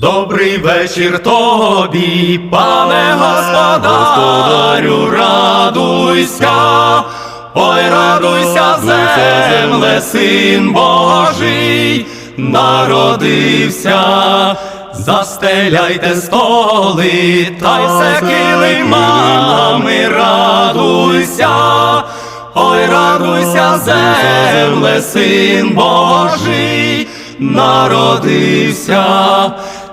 Добрий вечір тобі, пане господарю, радуйся, ой, радуйся, земле, син Божий, народився, застеляйте столи, та й все килимами, радуйся, ой, радуйся, земле, син Божий, народився.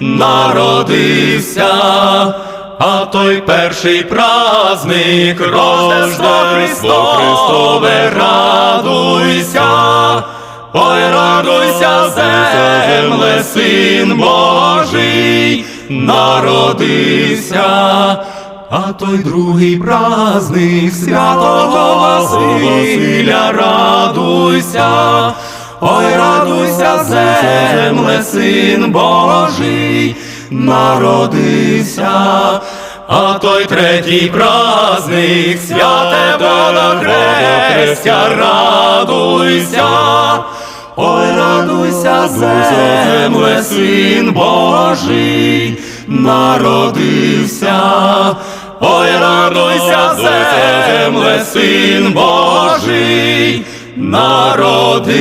народився, а той перший праздник Рождество Христове, радуйся, ой, радуйся, земле, син Божий, народився. А той другий праздник святого Василя, радуйся, ой, радуйся, земле, син Божий, народився. А той третій праздник святе водохрестя, радуйся, ой, радуйся, земле, син Божий, народився. Ой, радуйся, земле, син Божий, народився.